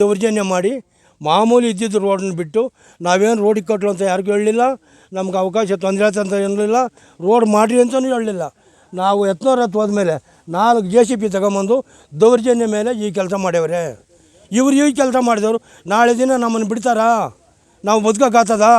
ದೌರ್ಜನ್ಯ ಮಾಡಿ ಮಾಮೂಲಿ ಇದ್ದಿದ್ದು ರೋಡನ್ನು ಬಿಟ್ಟು ನಾವೇನು ರೋಡಿಗೆ ಕಟ್ಟಲು ಅಂತ ಯಾರಿಗೂ ಹೇಳಲಿಲ್ಲ, ನಮ್ಗೆ ಅವಕಾಶ ತೊಂದರೆ ಆಯ್ತು ಅಂತ ಹೇಳಲಿಲ್ಲ, ರೋಡ್ ಮಾಡಿರಿ ಅಂತಲೂ ಹೇಳಲಿಲ್ಲ. ನಾವು ಎತ್ನೂರ ಹತ್ತು ಹೋದ್ಮೇಲೆ ನಾಲ್ಕು ಜೆ ಸಿ ಪಿ ತಗೊಂಬಂದು ದೌರ್ಜನ್ಯ ಮೇಲೆ ಈ ಕೆಲಸ ಮಾಡ್ಯವ್ರೆ. ಇವ್ರು ಈ ಕೆಲಸ ಮಾಡಿದವರು ನಾಳೆ ದಿನ ನಮ್ಮನ್ನು ಬಿಡ್ತಾರಾ? ನಾವು ಬದುಕೋಕ್ಕಾಗ್ತದಾ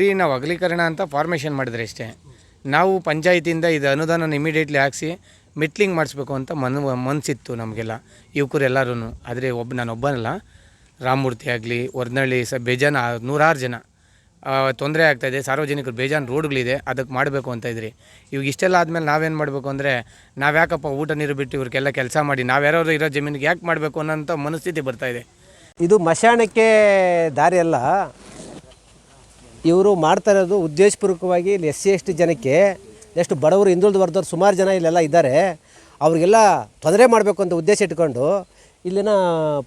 ಬರೀ ನಾವು ಅಗಲೀಕರಣ ಅಂತ ಫಾರ್ಮೇಷನ್ ಮಾಡಿದ್ರೆ ಅಷ್ಟೇ. ನಾವು ಪಂಚಾಯತಿಯಿಂದ ಇದು ಅನುದಾನ ಇಮಿಡಿಯೇಟ್ಲಿ ಹಾಕ್ಸಿ ಮೆಟ್ಲಿಂಗ್ ಮಾಡಿಸ್ಬೇಕು ಅಂತ ಮನ ಮನಸ್ಸಿತ್ತು ನಮಗೆಲ್ಲ ಯುವಕರು ಎಲ್ಲರೂ ಆದರೆ ಒಬ್ಬ ನಾನು ಒಬ್ಬನಲ್ಲ, ರಾಮಮೂರ್ತಿ ಆಗಲಿ, ವರ್ನಳ್ಳಿ ಸ, ಬೇಜಾನ ನೂರಾರು ಜನ. ತೊಂದರೆ ಆಗ್ತಾಯಿದೆ ಸಾರ್ವಜನಿಕರು ಬೇಜಾನ್ ರೋಡ್ಗಳಿದೆ ಅದಕ್ಕೆ ಮಾಡಬೇಕು ಅಂತ ಇದ್ರಿ. ಇವಾಗ ಇಷ್ಟೆಲ್ಲ ಆದಮೇಲೆ ನಾವೇನು ಮಾಡಬೇಕು ಅಂದರೆ ನಾವು ಯಾಕಪ್ಪ ಊಟ ನೀರು ಬಿಟ್ಟು ಇವ್ರಿಗೆಲ್ಲ ಕೆಲಸ ಮಾಡಿ ನಾವು ಯಾರಾದ್ರು ಇರೋ ಜಮೀನಿಗೆ ಯಾಕೆ ಮಾಡಬೇಕು ಅನ್ನೋಂಥ ಮನಸ್ಥಿತಿ ಬರ್ತಾಯಿದೆ ಇದು. ಮಶಾಣಕ್ಕೆ ದಾರಿ ಅಲ್ಲ ಇವರು ಮಾಡ್ತಾ ಇರೋದು ಉದ್ದೇಶಪೂರ್ವಕವಾಗಿ ಇಲ್ಲಿ ಎಸ್ ಸಿ ಜನಕ್ಕೆ ಎಷ್ಟು ಬಡವರು ಹಿಂದುಳಿದು ವರ್ಗದವ್ರು ಸುಮಾರು ಜನ ಇಲ್ಲೆಲ್ಲ ಇದ್ದಾರೆ. ಅವ್ರಿಗೆಲ್ಲ ತೊಂದರೆ ಮಾಡಬೇಕು ಅಂತ ಉದ್ದೇಶ ಇಟ್ಕೊಂಡು ಇಲ್ಲಿನ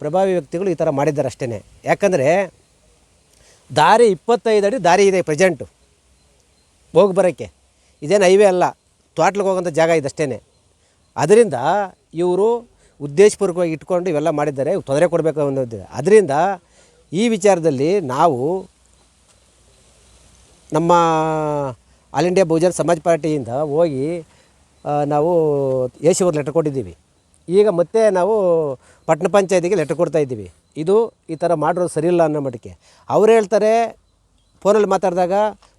ಪ್ರಭಾವಿ ವ್ಯಕ್ತಿಗಳು ಈ ಥರ ಮಾಡಿದ್ದಾರೆ ಅಷ್ಟೇ ಯಾಕಂದರೆ ದಾರಿ ಇಪ್ಪತ್ತೈದು ಅಡಿ ದಾರಿ ಇದೆ ಪ್ರೆಸೆಂಟು ಹೋಗಿ ಬರೋಕ್ಕೆ. ಇದೇನು ಹೈವೇ ಅಲ್ಲ, ತೋಟ್ಲಿಗೆ ಹೋಗೋಂಥ ಜಾಗ ಇದಷ್ಟೇ ಅದರಿಂದ ಇವರು ಉದ್ದೇಶಪೂರ್ವಕವಾಗಿ ಇಟ್ಕೊಂಡು ಇವೆಲ್ಲ ಮಾಡಿದ್ದಾರೆ ತೊಂದರೆ ಕೊಡಬೇಕು ಅನ್ನೋದಿದೆ. ಅದರಿಂದ ಈ ವಿಚಾರದಲ್ಲಿ ನಾವು ನಮ್ಮ ಆಲ್ ಇಂಡಿಯಾ ಬಹುಜನ ಸಮಾಜ್ ಪಾರ್ಟಿಯಿಂದ ಹೋಗಿ ನಾವು ಎ ಸಿ ಅವ್ರಿಗೆ ಲೆಟರ್ ಕೊಟ್ಟಿದ್ದೀವಿ. ಈಗ ಮತ್ತೆ ನಾವು ಪಟ್ಟಣ ಪಂಚಾಯತಿಗೆ ಲೆಟರ್ ಕೊಡ್ತಾ ಇದ್ದೀವಿ. ಇದು ಈ ಥರ ಮಾಡಿರೋದು ಸರಿಯಿಲ್ಲ ಅನ್ನೋ ಮಟ್ಟಕ್ಕೆ ಅವ್ರು ಹೇಳ್ತಾರೆ ಫೋನಲ್ಲಿ ಮಾತಾಡಿದಾಗ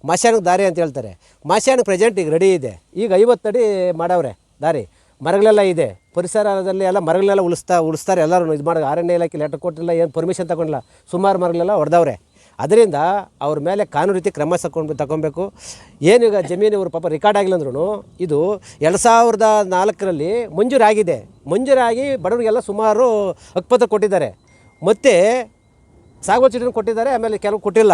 ಮಶಾನಿಗೆ ದಾರಿ ಅಂತ ಹೇಳ್ತಾರೆ. ಮಶಾನಿಗೆ ಪ್ರೆಸೆಂಟ್ ಈಗ ರೆಡಿ ಇದೆ. ಈಗ ಐವತ್ತಡಿ ಮಾಡವ್ರೆ, ದಾರಿ. ಮರಗಳೆಲ್ಲ ಇದೆ. ಪರಿಸರದಲ್ಲಿ ಎಲ್ಲ ಮರಗಳೆಲ್ಲ ಉಳಿಸ್ತಾ, ಉಳಿಸ್ತಾರೆ. ಎಲ್ಲರೂ ಇದು ಮಾಡಿ ಅರಣ್ಯ ಇಲಾಖೆ ಲೆಟರ್ ಕೊಟ್ಟಿಲ್ಲ, ಏನು ಪರ್ಮಿಷನ್ ತಗೊಂಡಿಲ್ಲ. ಸುಮಾರು ಮರಗಳೆಲ್ಲ ಹೊಡೆದವ್ರೆ ಅದರಿಂದ ಅವ್ರ ಮೇಲೆ ಕಾನೂನು ರೀತಿ ಕ್ರಮ ತಗೊಂಡು ತಗೊಬೇಕು ಏನು ಈಗ ಜಮೀನು ಇವರು ಪಾಪ ರೆಕಾರ್ಡ್ ಆಗಿಲ್ಲ ಅಂದ್ರೂ ಇದು ಎರಡು ಸಾವಿರದ ನಾಲ್ಕರಲ್ಲಿ ಮಂಜೂರಾಗಿದೆ. ಮಂಜೂರಾಗಿ ಬಡವರಿಗೆಲ್ಲ ಸುಮಾರು ಹಕ್ಕುಪತ್ರ ಕೊಟ್ಟಿದ್ದಾರೆ. ಮತ್ತು ಸಾಗುವ ಚೀಟಿನ ಕೊಟ್ಟಿದ್ದಾರೆ, ಆಮೇಲೆ ಕೆಲವು ಕೊಟ್ಟಿಲ್ಲ.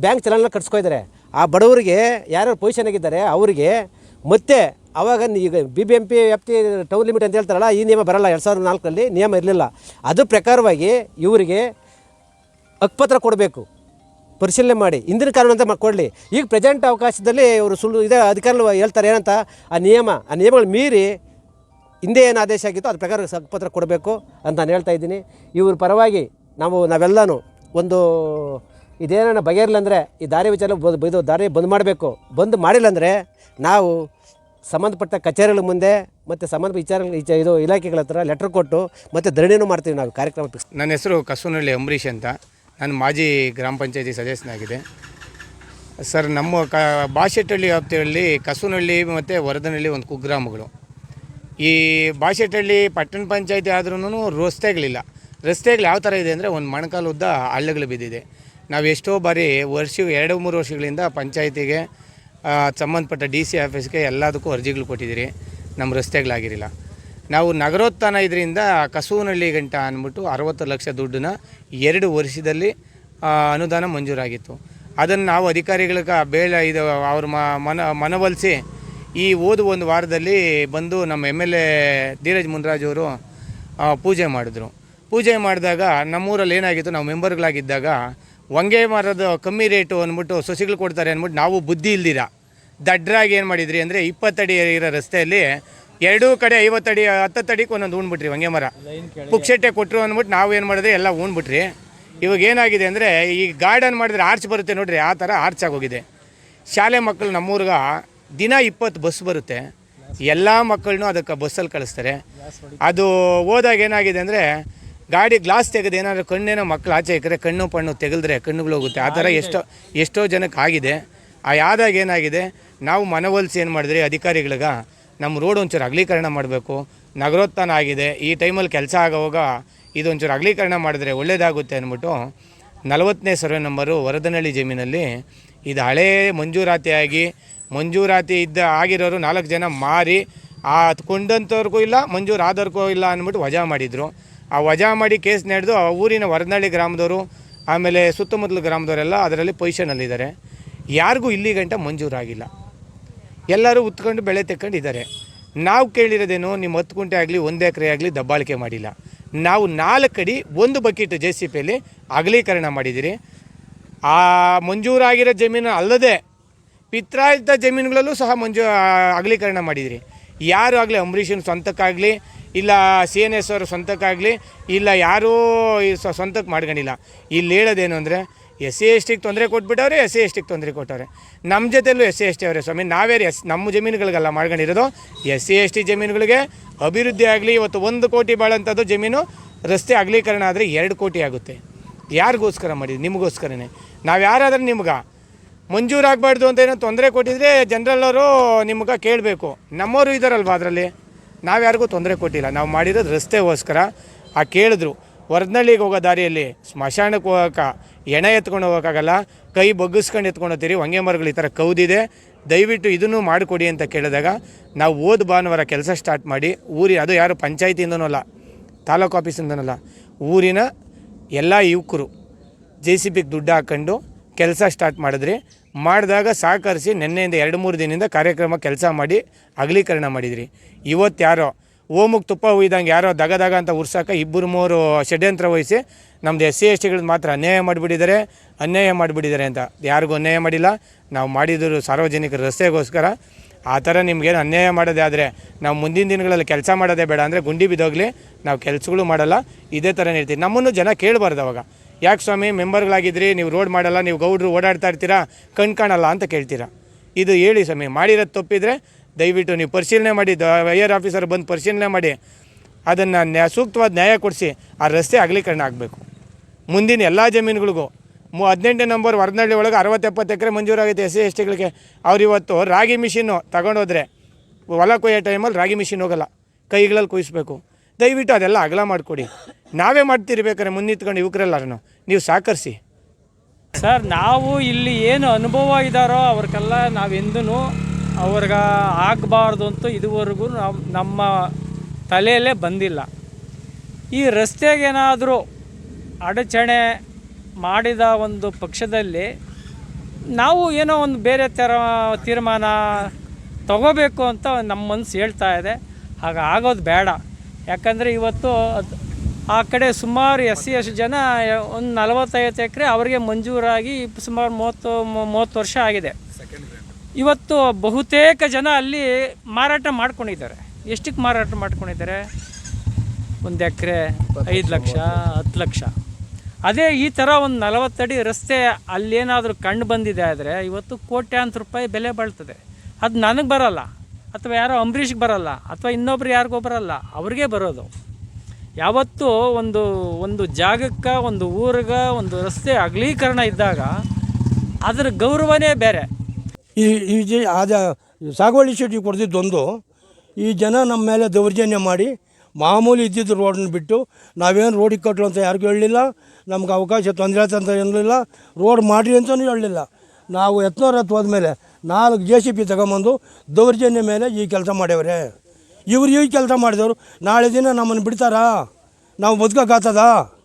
ಬ್ಯಾಂಕ್ ಚಲನ ಕಟ್ಸ್ಕೊಯಿದ್ದಾರೆ ಆ ಬಡವರಿಗೆ ಯಾರ್ಯಾರು ಪೊಸಿಷನ್ ಆಗಿದ್ದಾರೆ ಅವರಿಗೆ ಮತ್ತೆ ಅವಾಗ ನಿ- ಈಗ ಬಿ ಬಿ ಎಂ ಪಿ ವ್ಯಾಪ್ತಿ ಟೌನ್ ಲಿಮಿಟ್ ಅಂತ ಹೇಳ್ತಾರಲ್ಲ, ಈ ನಿಯಮ ಬರಲ್ಲ. ಎರಡು ಸಾವಿರದ ನಾಲ್ಕರಲ್ಲಿ ನಿಯಮ ಇರಲಿಲ್ಲ. ಅದು ಪ್ರಕಾರವಾಗಿ ಇವರಿಗೆ ಹಕ್ಕುಪತ್ರ ಕೊಡಬೇಕು. ಪರಿಶೀಲನೆ ಮಾಡಿ. ಇಂದಿನ ಕಾನೂನು ಅಂತ ಕೊಡಲಿ. ಈಗ ಪ್ರೆಸೆಂಟ್ ಅವಕಾಶದಲ್ಲಿ ಇವರು ಸುಳ್ಳು ಇದೇ, ಅಧಿಕಾರಿಗಳು ಹೇಳ್ತಾರೆ ಏನಂತ, ಆ ನಿಯಮ, ಆ ನಿಯಮಗಳು ಮೀರಿ ಹಿಂದೆ ಏನು ಆದೇಶ ಆಗಿತ್ತು ಅದ್ರ ಪ್ರಕಾರ ಪತ್ರ ಕೊಡಬೇಕು ಅಂತ ನಾನು ಹೇಳ್ತಾ ಇದ್ದೀನಿ. ಇವ್ರ ಪರವಾಗಿ ನಾವು, ನಾವೆಲ್ಲನೂ ಒಂದು ಇದೇನ ಬಗೆಯಿರಲಿಲ್ಲ ಅಂದರೆ ಈ ದಾರಿ ವಿಚಾರ ಇದು ದಾರಿ ಬಂದ್ ಮಾಡಬೇಕು. ಬಂದ್ ಮಾಡಿಲ್ಲ ಅಂದರೆ ನಾವು ಸಂಬಂಧಪಟ್ಟ ಕಚೇರಿಗಳ ಮುಂದೆ ಮತ್ತು ಸಂಬಂಧ ವಿಚಾರಗಳು ಇದು ಇಲಾಖೆಗಳ ಹತ್ರ ಲೆಟ್ರ್ ಕೊಟ್ಟು ಮತ್ತು ಧರಣಿನೂ ಮಾಡ್ತೀವಿ ನಾವು ಕಾರ್ಯಕ್ರಮ ನನ್ನ ಹೆಸರು ಕಸೂನಹಳ್ಳಿ ಅಂಬರೀಷ್ ಅಂತ. ನಾನು ಮಾಜಿ ಗ್ರಾಮ ಪಂಚಾಯತಿ ಸದಸ್ಯನಾಗಿದೆ ಸರ್, ನಮ್ಮ ಕ ಬಾಶೆಟ್ಟಹಳ್ಳಿ ವ್ಯಾಪ್ತಿಯಲ್ಲಿ ಕಸುನಹಳ್ಳಿ ಮತ್ತು ವರದನಹಳ್ಳಿ ಒಂದು ಕುಗ್ರಾಮಗಳು. ಈ ಬಾಶೆಟ್ಟಹಳ್ಳಿ ಪಟ್ಟಣ ಪಂಚಾಯತಿ ಆದ್ರೂ ರಸ್ತೆಗಳಿಲ್ಲ ರಸ್ತೆಗಳು ಯಾವ ಥರ ಇದೆ ಅಂದರೆ ಒಂದು ಮಣಕಾಲು ಉದ್ದ ಹಳ್ಳಗಳು ಬಿದ್ದಿದೆ. ನಾವು ಎಷ್ಟೋ ಬಾರಿ ವರ್ಷ, ಎರಡು, ಮೂರು ವರ್ಷಗಳಿಂದ ಪಂಚಾಯತಿಗೆ ಸಂಬಂಧಪಟ್ಟ ಡಿ ಸಿ ಆಫೀಸ್ಗೆ ಎಲ್ಲದಕ್ಕೂ ಅರ್ಜಿಗಳು ಕೊಟ್ಟಿದ್ದೀರಿ. ನಮ್ಮ ರಸ್ತೆಗಳಾಗಿರಲಿಲ್ಲ ನಾವು ನಗರೋತ್ಥಾನ ಇದರಿಂದ ಕಸೂನಹಳ್ಳಿ ಗಂಟ ಅಂದ್ಬಿಟ್ಟು ಅರವತ್ತು ಲಕ್ಷ ದುಡ್ಡನ್ನ ಎರಡು ವರ್ಷದಲ್ಲಿ ಅನುದಾನ ಮಂಜೂರಾಗಿತ್ತು. ಅದನ್ನು ನಾವು ಅಧಿಕಾರಿಗಳಿಗೆ ಬೇಳೆ ಇದು ಅವ್ರ ಮನ, ಮನವೊಲಿಸಿ ಈ ಓದು ಒಂದು ವಾರದಲ್ಲಿ ಬಂದು ನಮ್ಮ M L A Dheeraj Muniraj ಅವರು ಪೂಜೆ ಮಾಡಿದ್ರು. ಪೂಜೆ ಮಾಡಿದಾಗ ನಮ್ಮೂರಲ್ಲಿ ಏನಾಗಿತ್ತು, ನಾವು ಮೆಂಬರ್ಗಳಾಗಿದ್ದಾಗ ಹೊಂಗೆ ಮರದ ಕಮ್ಮಿ ರೇಟು ಅಂದ್ಬಿಟ್ಟು ಸಸಿಗಳು ಕೊಡ್ತಾರೆ ಅಂದ್ಬಿಟ್ಟು ನಾವು ಬುದ್ಧಿ ಇಲ್ದಿರ ದಡ್ರಾಗಿ ಏನು ಮಾಡಿದ್ರಿ ಅಂದರೆ ಇಪ್ಪತ್ತಡಿ ಇರೋ ರಸ್ತೆಯಲ್ಲಿ ಎರಡೂ ಕಡೆ ಐವತ್ತಡಿ ಹತ್ತತ್ತಡಿಗೆ ಒಂದೊಂದು ಉಣ್ಬಿಟ್ರಿ ಹಂಗೆ ಮರ. ಪುಕ್ಷೆಟ್ಟೆ ಕೊಟ್ಟರು ಅಂದ್ಬಿಟ್ಟು ನಾವು ಏನು ಮಾಡಿದ್ರೆ ಎಲ್ಲ ಉಣ್ಬಿಟ್ರಿ ಇವಾಗ ಏನಾಗಿದೆ ಅಂದರೆ ಈ ಗಾರ್ಡನ್ ಮಾಡಿದ್ರೆ ಆರ್ಚ್ ಬರುತ್ತೆ ನೋಡ್ರಿ ಆ ಥರ ಆರ್ಚ್ ಆಗೋಗಿದೆ. ಶಾಲೆ ಮಕ್ಕಳು ನಮ್ಮೂರ್ಗ ದಿನ ಇಪ್ಪತ್ತು ಬಸ್ ಬರುತ್ತೆ. ಎಲ್ಲ ಮಕ್ಕಳನ್ನೂ ಅದಕ್ಕೆ ಬಸ್ಸಲ್ಲಿ ಕಳಿಸ್ತಾರೆ. ಅದು ಹೋದಾಗ ಏನಾಗಿದೆ ಅಂದರೆ ಗಾಡಿ ಗ್ಲಾಸ್ ತೆಗೆದು ಏನಾದರೂ ಕಣ್ಣೇನೋ ಮಕ್ಕಳು ಆಚೆ ಇಕ್ಕರೆ ಕಣ್ಣು ಪಣ್ಣು ತೆಗೆದ್ರೆ ಕಣ್ಣುಗಳು ಹೋಗುತ್ತೆ. ಆ ಥರ ಎಷ್ಟೋ ಎಷ್ಟೋ ಜನಕ್ಕೆ ಆಗಿದೆ. ಆ ಯಾದಾಗ ಏನಾಗಿದೆ ನಾವು ಮನವೊಲಿಸಿ ಏನು ಮಾಡಿದ್ರಿ ಅಧಿಕಾರಿಗಳಿಗೆ ನಮ್ಮ ರೋಡ್ ಒಂಚೂರು ಅಗಲೀಕರಣ ಮಾಡಬೇಕು. ನಗರೋತ್ಥಾನ ಆಗಿದೆ. ಈ ಟೈಮಲ್ಲಿ ಕೆಲಸ ಆಗೋವಾಗ ಇದೊಂಚೂರು ಅಗಲೀಕರಣ ಮಾಡಿದ್ರೆ ಒಳ್ಳೆಯದಾಗುತ್ತೆ ಅಂದ್ಬಿಟ್ಟು ನಲವತ್ತನೇ ಸರ್ವೆ ನಂಬರು ವರದನಹಳ್ಳಿ ಜಮೀನಲ್ಲಿ ಇದು ಹಳೇ ಮಂಜೂರಾತಿಯಾಗಿ, ಮಂಜೂರಾತಿ ಇದ್ದ ಆಗಿರೋರು ನಾಲ್ಕು ಜನ ಮಾರಿ, ಆ ಕೊಂಡಂಥವ್ರಿಗೂ ಇಲ್ಲ ಮಂಜೂರು ಆದವ್ರಿಗೂ ಇಲ್ಲ ಅಂದ್ಬಿಟ್ಟು ವಜಾ ಮಾಡಿದರು. ಆ ವಜಾ ಮಾಡಿ ಕೇಸ್ ನಡೆದು ಆ ಊರಿನ ವರದನಹಳ್ಳಿ ಗ್ರಾಮದವರು, ಆಮೇಲೆ ಸುತ್ತಮುತ್ತಲ ಗ್ರಾಮದವರೆಲ್ಲ ಅದರಲ್ಲಿ ಪೊಸಿಷನಲ್ಲಿದ್ದಾರೆ. ಯಾರಿಗೂ ಇಲ್ಲಿ ಗಂಟ ಮಂಜೂರಾಗಿಲ್ಲ. ಎಲ್ಲರೂ ಉತ್ಕೊಂಡು ಬೆಳೆ ತೆಕ್ಕೊಂಡಿದ್ದಾರೆ. ನಾವು ಕೇಳಿರೋದೇನು, ನಿಮ್ಮ ಹತ್ತು ಕುಂಟೆ ಆಗಲಿ, ಒಂದು ಎಕರೆ ಆಗಲಿ ದಬ್ಬಾಳಿಕೆ ಮಾಡಿಲ್ಲ. ನಾವು ನಾಲ್ಕು ಅಡಿ ಒಂದು ಬಕೆಟ್ ಜೆ ಸಿ ಪಿಯಲ್ಲಿ ಅಗಲೀಕರಣ ಮಾಡಿದ್ದೀರಿ. ಆ ಮಂಜೂರಾಗಿರೋ ಜಮೀನು ಅಲ್ಲದೆ ಪಿತ್ರಾಯಿತ ಜಮೀನುಗಳಲ್ಲೂ ಸಹ ಮಂಜೂ ಅಗಲೀಕರಣ ಮಾಡಿದಿರಿ ಯಾರು ಆಗಲಿ ಅಂಬರೀಷನ್ ಸ್ವಂತಕ್ಕಾಗಲಿ ಇಲ್ಲ ಸಿ ಎನ್ ಎಸ್ ಅವ್ರ ಸ್ವಂತಕ್ಕಾಗಲಿ, ಇಲ್ಲ ಯಾರೂ ಸ್ವಂತಕ್ಕೆ ಮಾಡ್ಕೊಂಡಿಲ್ಲ. ಇಲ್ಲಿ ಹೇಳೋದೇನು ಅಂದರೆ, ಎಸ್ ಸಿ ಎಸ್ ಟಿಗೆ ತೊಂದರೆ ಕೊಟ್ಬಿಟ್ಟವ್ರೆ, ಎಸ್ ಸಿ ಎಸ್ ಟಿಗೆ ತೊಂದರೆ ಕೊಟ್ಟವ್ರೆ. ನಮ್ಮ ಜೊತೆಲೂ ಎಸ್ ಸಿ ಎಸ್ ಟಿ ಅವರೇ ಸ್ವಾಮಿ ನಾವೇ ಎಸ್, ನಮ್ಮ ಜಮೀನುಗಳಿಗೆಲ್ಲ ಮಾಡ್ಕೊಂಡಿರೋದು ಎಸ್ ಸಿ ಎಸ್ ಟಿ ಜಮೀನುಗಳಿಗೆ ಅಭಿವೃದ್ಧಿ ಆಗಲಿ, ಇವತ್ತು ಒಂದು ಕೋಟಿ ಬಾಳಂಥದ್ದು ಜಮೀನು ರಸ್ತೆ ಅಗಲೀಕರಣ ಆದರೆ ಎರಡು ಕೋಟಿ ಆಗುತ್ತೆ. ಯಾರಿಗೋಸ್ಕರ ಮಾಡಿದ್ವಿ ನಿಮಗೋಸ್ಕರನೇ? ನಾವು ಯಾರಾದರೂ ನಿಮ್ಗೆ ಮಂಜೂರಾಗಬಾರ್ದು ಅಂತ ಏನೋ ತೊಂದರೆ ಕೊಟ್ಟಿದ್ರೆ ಜನರಲ್ ಅವರು ನಿಮ್ಗೆ ಕೇಳಬೇಕು. ನಮ್ಮವರು ಇದ್ದಾರಲ್ವ ಅದರಲ್ಲಿ? ನಾವು ಯಾರಿಗೂ ತೊಂದರೆ ಕೊಟ್ಟಿಲ್ಲ. ನಾವು ಮಾಡಿರೋದು ರಸ್ತೆಗೋಸ್ಕರ ಆ ಕೇಳಿದ್ರು, ವರದನಳ್ಳಿಗೆ ಹೋಗೋ ದಾರಿಯಲ್ಲಿ ಸ್ಮಶಾನಕ್ಕೆ ಹೋಗೋಕೆ ಎಣೆ ಎತ್ಕೊಂಡು ಹೋಗೋಕ್ಕಾಗಲ್ಲ, ಕೈ ಬಗ್ಗಿಸ್ಕೊಂಡು ಎತ್ಕೊಂಡು ಹೋಗ್ತೀರಿ, ಹೊಂಗೆ ಮರಗಳು ಈ ಥರ ಕೌದಿದೆ, ದಯವಿಟ್ಟು ಇದನ್ನು ಮಾಡಿಕೊಡಿ ಅಂತ ಕೇಳಿದಾಗ ನಾವು ಓದ್ ಭಾನುವಾರ ಕೆಲಸ ಸ್ಟಾರ್ಟ್ ಮಾಡಿ, ಊರಿ ಅದು ಯಾರು ಪಂಚಾಯತಿಯಿಂದನೂ ಅಲ್ಲ, ತಾಲೂಕು ಆಫೀಸಿಂದನಲ್ಲ ಊರಿನ ಎಲ್ಲ ಯುವಕರು ಜೆ ಸಿ ಪಿಗೆ ದುಡ್ಡು ಹಾಕ್ಕೊಂಡು ಕೆಲಸ ಸ್ಟಾರ್ಟ್ ಮಾಡಿದ್ರಿ. ಮಾಡಿದಾಗ ಸಹಕರಿಸಿ ನಿನ್ನೆಯಿಂದ ಎರಡು ಮೂರು ದಿನದಿಂದ ಕಾರ್ಯಕ್ರಮ ಕೆಲಸ ಮಾಡಿ ಅಗಲೀಕರಣ ಮಾಡಿದ್ರಿ. ಇವತ್ತು ಯಾರೋ ಓಮುಗೆ ತುಪ್ಪ ಹುಯ್ದಂಗೆ ಯಾರೋ ದಗ ದಗ ಅಂತ ಉರ್ಸೋಕೆ ಇಬ್ಬರು ಮೂರು ಷಡ್ಯಂತ್ರ ವಹಿಸಿ ನಮ್ಮದು ಎಸ್ ಸಿ ಎಸ್ ಟಿಗಳು ಮಾತ್ರ ಅನ್ಯಾಯ ಮಾಡಿಬಿಟ್ಟಿದ್ದಾರೆ ಅನ್ಯಾಯ ಮಾಡಿಬಿಟ್ಟಿದ್ದಾರೆ ಅಂತ. ಯಾರಿಗೂ ಅನ್ಯಾಯ ಮಾಡಿಲ್ಲ. ನಾವು ಮಾಡಿದ್ರು ಸಾರ್ವಜನಿಕರ ರಸ್ತೆಗೋಸ್ಕರ. ಆ ಥರ ನಿಮ್ಗೇನು ಅನ್ಯಾಯ ಮಾಡೋದೇ ಆದರೆ ನಾವು ಮುಂದಿನ ದಿನಗಳಲ್ಲಿ ಕೆಲಸ ಮಾಡೋದೇ ಬೇಡ ಅಂದರೆ ಗುಂಡಿ ಬಿದ್ದೋಗ್ಲಿ. ನಾವು ಕೆಲಸಗಳು ಮಾಡಲ್ಲ. ಇದೇ ಥರ ಇರ್ತೀವಿ. ನಮ್ಮನ್ನು ಜನ ಕೇಳಬಾರ್ದು ಅವಾಗ. ಯಾಕೆ ಸ್ವಾಮಿ, ಮೆಂಬರ್ಗಳಾಗಿದ್ರಿ, ನೀವು ರೋಡ್ ಮಾಡಲ್ಲ, ನೀವು ಗೌಡ್ರು ಓಡಾಡ್ತಾ ಇರ್ತೀರಾ, ಕಣ್ ಕಾಣಲ್ಲ ಅಂತ ಕೇಳ್ತೀರಾ? ಇದು ಹೇಳಿ ಸ್ವಾಮಿ, ಮಾಡಿರೋದು ತಪ್ಪಿದರೆ ದಯವಿಟ್ಟು ನೀವು ಪರಿಶೀಲನೆ ಮಾಡಿ ಐಆರ್ ಆಫೀಸರ್ ಬಂದು ಪರಿಶೀಲನೆ ಮಾಡಿ. ಅದನ್ನು ನ್ಯಾ, ಸೂಕ್ತವಾದ ನ್ಯಾಯ ಕೊಡಿಸಿ, ಆ ರಸ್ತೆ ಅಗಲೀಕರಣ ಆಗಬೇಕು. ಮುಂದಿನ ಎಲ್ಲ ಜಮೀನುಗಳಿಗೂ, ಮು, ಹದಿನೆಂಟನೇ ನಂಬರ್ ವರದನಹಳ್ಳಿ ಒಳಗೆ ಅರವತ್ತು ಎಪ್ಪತ್ತು ಎಕರೆ ಮಂಜೂರಾಗುತ್ತೆ ಎಸ್ ಸಿ ಎಸ್ ಟಿಗಳಿಗೆ. ಅವ್ರು ಇವತ್ತು ರಾಗಿ ಮಿಷಿನ್ನು ತಗೊಂಡೋದ್ರೆ, ಹೊಲ ಕೊಯ್ಯೋ ಟೈಮಲ್ಲಿ ರಾಗಿ ಮಿಷಿನ್ ಹೋಗಲ್ಲ. ಕೈಗಳಲ್ಲಿ ಕೊಯ್ಸ್ಬೇಕು. ದಯವಿಟ್ಟು ಅದೆಲ್ಲ ಅಗಲ ಮಾಡಿಕೊಡಿ. ನಾವೇ ಮಾಡ್ತಿರ್ಬೇಕಾದ್ರೆ ಮುನ್ನಿತ್ಕೊಂಡು ಯುವಕರೆಲ್ಲರೂ ನೀವು ಸಹಕರಿಸಿ. ಸರ್, ನಾವು ಇಲ್ಲಿ ಏನು ಅನುಭವ ಇದ್ದಾರೋ ಅವ್ರಿಗೆಲ್ಲ ನಾವೆಂದೂ ಅವ್ರಿಗೆ ಆಗಬಾರ್ದು ಅಂತ ಇದುವರೆಗೂ ನಾವು ನಮ್ಮ ತಲೆಯಲ್ಲೇ ಬಂದಿಲ್ಲ. ಈ ರಸ್ತೆಗೇನಾದರೂ ಅಡಚಣೆ ಮಾಡಿದ ಒಂದು ಪಕ್ಷದಲ್ಲಿ ನಾವು ಏನೋ ಒಂದು ಬೇರೆ ಥರ ತೀರ್ಮಾನ ತಗೋಬೇಕು ಅಂತ ನಮ್ಮ ಮನಸ್ಸು ಹೇಳ್ತಾ ಇದೆ. ಹಾಗಾಗೋದು ಬೇಡ. ಯಾಕಂದರೆ ಇವತ್ತು ಆ ಕಡೆ ಸುಮಾರು ಎಸ್ ಸಿ, ಎಸ್ ಜನ ಒಂದು ನಲವತ್ತೈವತ್ತು ಎಕರೆ ಅವರಿಗೆ ಮಂಜೂರಾಗಿ ಸುಮಾರು ಮೂವತ್ತು ಮೂವತ್ತು ವರ್ಷ ಆಗಿದೆ. ಇವತ್ತು ಬಹುತೇಕ ಜನ ಅಲ್ಲಿ ಮಾರಾಟ ಮಾಡ್ಕೊಂಡಿದ್ದಾರೆ. ಎಷ್ಟಕ್ಕೆ ಮಾರಾಟ ಮಾಡ್ಕೊಂಡಿದ್ದಾರೆ? ಒಂದು ಎಕರೆ, ಐದು ಲಕ್ಷ, ಹತ್ತು ಲಕ್ಷ. ಅದೇ ಈ ಥರ ಒಂದು ನಲವತ್ತಡಿ ರಸ್ತೆ ಅಲ್ಲೇನಾದರೂ ಕಂಡು ಬಂದಿದೆ ಆದರೆ ಇವತ್ತು ಕೋಟ್ಯಾಂತರ ರೂಪಾಯಿ ಬೆಲೆ ಬಾಳ್ತದೆ. ಅದು ನನಗೆ ಬರಲ್ಲ. ಅಥವಾ ಯಾರೋ ಅಂಬರೀಷ್ಗೆ ಬರಲ್ಲ, ಅಥವಾ ಇನ್ನೊಬ್ರು ಯಾರಿಗೋ ಬರಲ್ಲ, ಅವ್ರಿಗೆ ಬರೋದು. ಯಾವತ್ತೂ ಒಂದು ಒಂದು ಜಾಗಕ್ಕೆ, ಒಂದು ಊರಿಗೆ, ಒಂದು ರಸ್ತೆ ಅಗಲೀಕರಣ ಇದ್ದಾಗ ಅದರ ಗೌರವನೇ ಬೇರೆ. ಈ ಈ ಜಿ ಆದ ಸಾಗುವಳಿ ಶೆಟ್ಟಿ ಕೊಡ್ತಿದ್ದೊಂದು, ಈ ಜನ ನಮ್ಮ ಮೇಲೆ ದೌರ್ಜನ್ಯ ಮಾಡಿ ಮಾಮೂಲಿ ಇದ್ದಿದ್ದು ರೋಡನ್ನ ಬಿಟ್ಟು ನಾವೇನು ರೋಡಿಗೆ ಕಟ್ಟಲು ಅಂತ ಯಾರಿಗೂ ಹೇಳಲಿಲ್ಲ, ನಮ್ಗೆ ಅವಕಾಶ ತೊಂದರೆ ಆಯ್ತು ಅಂತ ಏನಿಲ್ಲ ರೋಡ್ ಮಾಡಿರಿ ಅಂತಲೂ ಹೇಳಲಿಲ್ಲ. ನಾವು ಎತ್ನೂರ ಹತ್ತು ಹೋದ್ಮೇಲೆ ನಾಲ್ಕು ಜೆ ಸಿ ಪಿ ತಗೊಂಬಂದು ದೌರ್ಜನ್ಯ ಮೇಲೆ ಈ ಕೆಲಸ ಮಾಡ್ಯವ್ರೆ. ಇವ್ರು ಈ ಕೆಲಸ ಮಾಡಿದವರು ನಾಳೆ ದಿನ ನಮ್ಮನ್ನು ಬಿಡ್ತಾರಾ? ನಾವು ಬದುಕೋಕ್ಕಾಗ್ತದಾ?